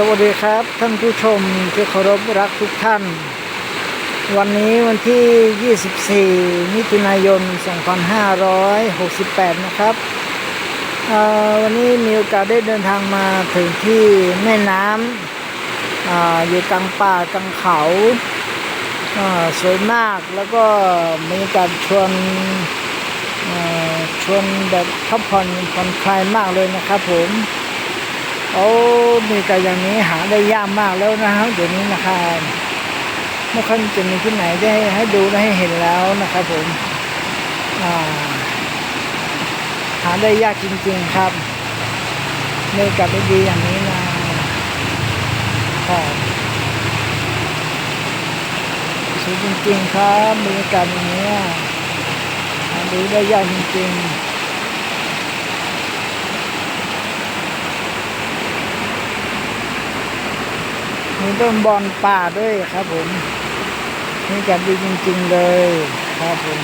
สวัสดีครับท่านผู้ชมที่เคารพรักทุกท่าน วันนี้วันที่ 24 มิถุนายน 2568 นะครับ วันนี้มีโอกาสได้เดินทางมาถึงที่แม่น้ำออยู่กลางป่ากลางเขาสวยมากแล้วก็มีการชวนชวนแบบพักผ่อนผ่อนคลายมากเลยนะครับผม โอ้มีแต่อย่างนี้หาได้ยากมากแล้วนะครับเดี๋ยวนี้นะครับไม่ค่อยจะมีที่ไหนได้ให้ดูและให้เห็นแล้วนะครับผมหาได้ยากจริงๆครับในกับด้ดีอย่างนี้นะครับสวยจริงๆครับบรรยากาศอย่างนี้หาดูได้ยากจริงๆ มีต้นบอนป่าด้วยครับผมนี่กันดีจริง ๆ เลยครับผม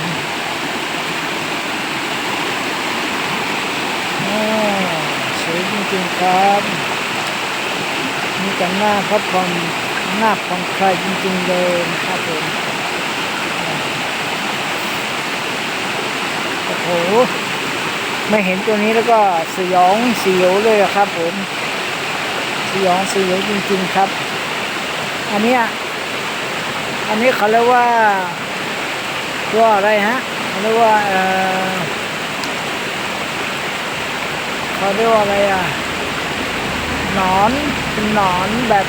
อ้าวสวยจริงๆครับมีกันหน้าพักผ่อนหน้าผ่อนคลายจริง ๆ เลยนะครับผมโอ้โหไม่เห็นตัวนี้แล้วก็สยองเสียองเลยครับผมสยองเสียองจริง ๆ ครับ อันนี้อันนี้เขาเรียกว่าตัวอะไรฮะเขาเรียกว่าเออเขาเรียกว่าอะไรอะหนอนเป็นหนอนแบบ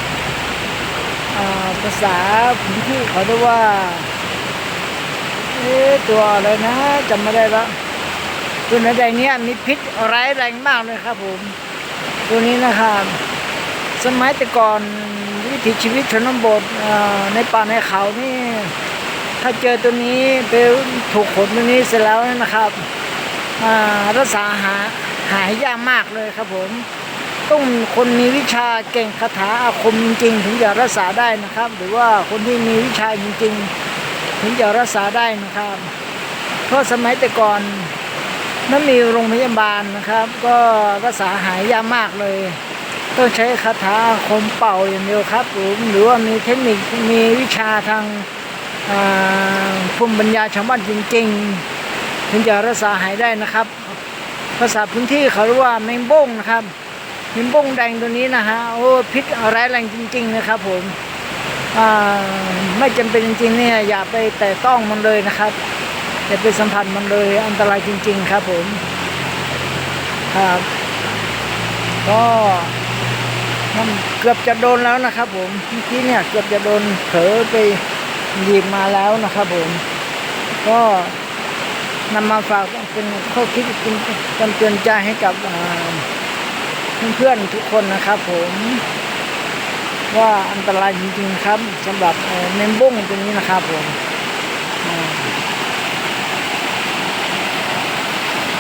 ภาษาพื้นที่เขาเรียกว่าเอ๊ะตัวอะไรนะจำไม่ได้ละตัวนั้นแดงเนี้ยมีพิษร้ายแรงมากเลยครับผม ตัวนี้นะครับ สมัยแต่ก่อนวิถีชีวิตชนบทในป่าในเขานี่ ถ้าเจอตัวนี้ไปถูกขนตัวนี้เสร็จแล้วนะครับรักษาหาหายยากมากเลยครับผม ต้องคนมีวิชาเก่งคาถาอาคมจริง ๆ ถึงจะรักษาได้นะครับ หรือว่าคนที่มีวิชาจริง ๆ ถึงจะรักษาได้นะครับ เพราะสมัยแต่ก่อนไม่มีโรงพยาบาลนะครับ ก็รักษาหายยากมากเลย ต้องใช้คาถาคมเป่าอย่างเดียวครับผมหรือว่ามีเทคนิคมีวิชาทางภูมิปัญญาชาวบ้านจริงๆ ถึงจะรักษาหายได้นะครับ ภาษาพื้นที่เขาเรียกว่าแมงบ้งนะครับแมงบ้งแดงตัวนี้นะฮะโอ้พิษร้ายแรงจริง ๆ นะครับผมไม่จำเป็นจริงๆเนี่ยอย่าไปแตะต้องมันเลยนะครับอย่าไปสัมผัสมันเลยอันตรายจริง ๆ ครับผมครับก็ มันเกือบจะโดนแล้วนะครับ ผมเมื่อกี้เนี่ยเกือบจะโดนเผลอไปหยิบมาแล้วนะครับ ผม ก็นำมาฝากเป็นข้อคิดเป็นคำเตือนใจให้กับเพื่อนๆทุกคนนะครับ ผมว่าอันตรายจริงๆครับสำหรับเมมบุ้งตัวนี้นะครับผม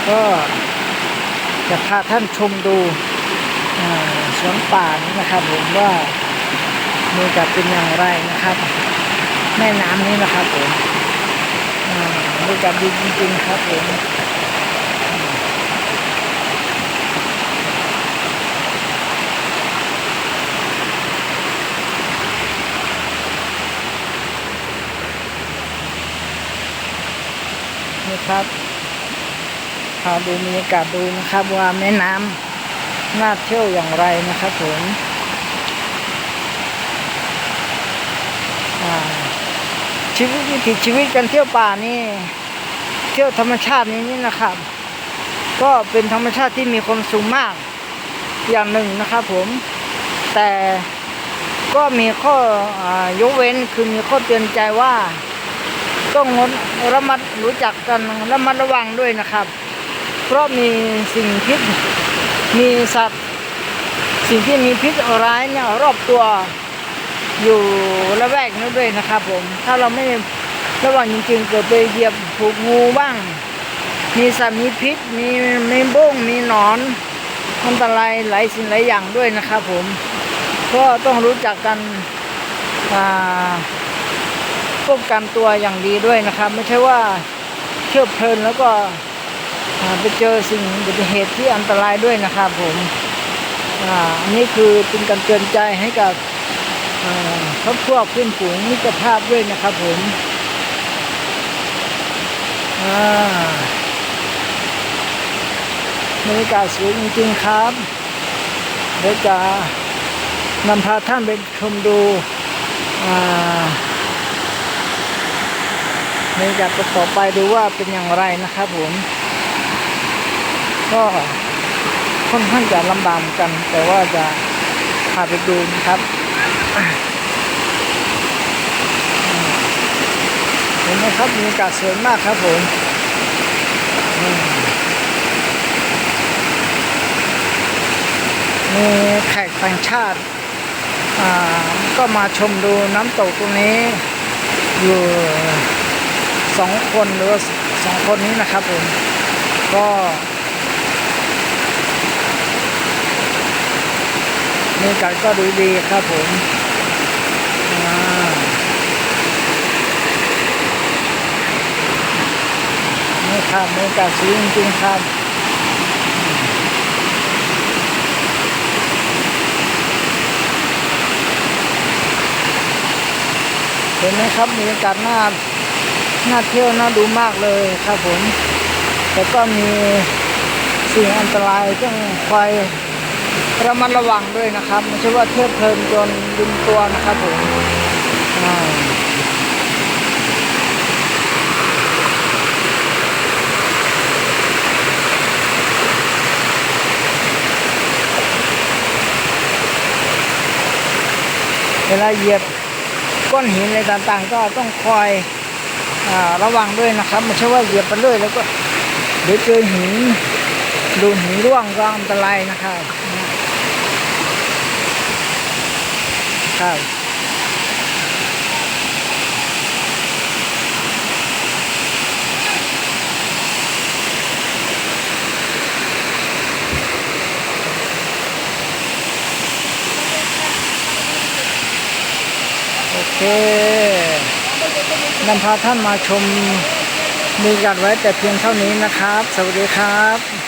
ก็จะพาท่านชมดูอ่า วนป่านี้นะครับ ผมว่ามีจะเป็นอย่างไรนะครับ แม่น้ำนี้นะครับผมอ่ามีจะดีจริงๆครับผมนี่ครับพาดูบรรยากาศดูนะครับว่าแม่น้ำ น่าเที่ยวอย่างไรนะครับผมชีวิตวิถีชีวิตการเที่ยวป่านี่ เที่ยวธรรมชาตินี้นี่นะครับ ก็เป็นธรรมชาติที่มีความสูงมากอย่างหนึ่งนะครับผม แต่ก็มีข้ออยกเว้นคือมีข้อเตือนใจว่า ต้องงดระมัดรู้จักกันระมัดระวังด้วยนะครับ เพราะมีสิ่งพิษ มีสัตว์สิ่งที่มีพิษร้ายเนี่ยรอบตัวอยู่ละแวกนี้นด้วยนะครับผม ถ้าเราไม่ระวังจริงๆ เกิดไปเหยียบถูกงูบ้าง มีสัตว์มีพิษ มีมีบ้งมีหนอนอันตรายหลายสิ่งหลายอย่างด้วยนะครับผมก็ต้องรู้จักกันป้องกันตัวอย่างดีด้วยนะครับ ไม่ใช่ว่าเที่ยวเพลินแล้วก็ ไปเจอสิ่งอุบัติเหตุที่อันตรายด้วยนะครับผมอันนี้คือเป็นการเตือนใจให้กับครอบครัวเพื่อนฝูงมิตรภาพด้วยนะครับผมอ่าบรรยากาศสวยจริงๆครับเดี๋ยวจะนำพาท่านไปชมดูอ่าบรรยากาศต่อไปดูว่าเป็นอย่างไรนะครับผม ก็ค่อนข้างจะลำบากกัน แต่ว่าจะพาไปดูนะครับเห็นไหมครับบรรยากาศสวยมากครับผมมีแขกต่างชาติาก็มาชมดูน้ำตกตรงนี้ อยู่สองคนหรือสองคนนี้นะครับผมก็ บรรยากาศก็ดูดีครับผมนี่ครับบรรยากาศสวยจริงๆครับเห็นไหมครับบรรยากาศน่าน่าเที่ยวน่าดูมากเลยครับผม แต่ก็มีสิ่งอันตรายต้องคอย ระมัดระวังด้วยนะครับไม่ใช่ว่าเที่ยวเพลินจนลืมตัวนะครับผมเวลาเหยียบก้อนหินอะไรต่างๆ ก็ต้องคอยอระวังด้วยนะครับไม่ใช่ว่าเหยียบไปเรื่อยแล้วก็เดี๋ยวเจอหินดูหินร่วงก็อันตรายนะครับ ครับโอเคนำพาท่านมาชมมีกันไว้แต่เพียงเท่านี้นะครับ สวัสดีครับ